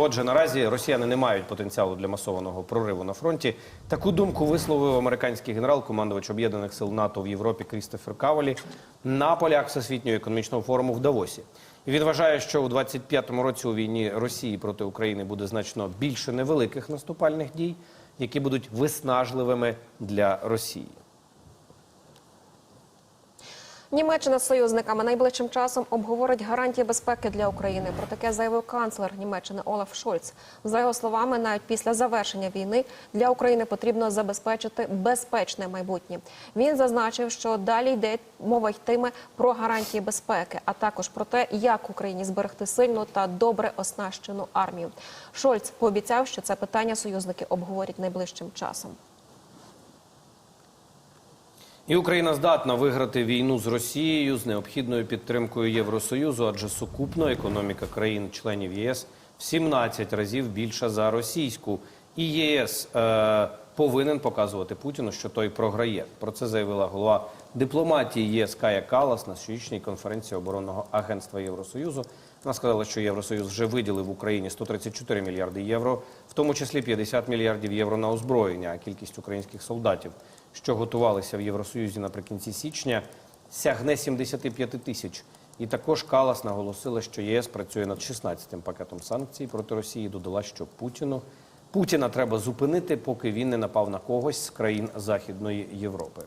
Отже, наразі росіяни не мають потенціалу для масованого прориву на фронті. Таку думку висловив американський генерал, командувач об'єднаних сил НАТО в Європі Крістофер Каволі на полях Всесвітнього економічного форуму в Давосі. Він вважає, що у 25-му році у війні Росії проти України буде значно більше невеликих наступальних дій, які будуть виснажливими для Росії. Німеччина з союзниками найближчим часом обговорить гарантії безпеки для України. Про таке заявив канцлер Німеччини Олаф Шольц. За його словами, навіть після завершення війни для України потрібно забезпечити безпечне майбутнє. Він зазначив, що далі йде мова йтиме про гарантії безпеки, а також про те, як Україні зберегти сильну та добре оснащену армію. Шольц пообіцяв, що це питання союзники обговорять найближчим часом. І Україна здатна виграти війну з Росією з необхідною підтримкою Євросоюзу, адже сукупно економіка країн-членів ЄС в 17 разів більша за російську. І ЄС е, повинен показувати Путіну, що той програє. Про це заявила голова дипломатії ЄС Кая Калас на щорічній конференції оборонного агентства Євросоюзу. Вона сказала, що Євросоюз вже виділив Україні 134 мільярди євро, в тому числі 50 мільярдів євро на озброєння. А кількість українських солдатів, що готувалися в Євросоюзі наприкінці січня, сягне 75 тисяч. І також Калас наголосила, що ЄС працює над 16-тим пакетом санкцій проти Росії. Додала, що Путіну Путіна треба зупинити, поки він не напав на когось з країн Західної Європи.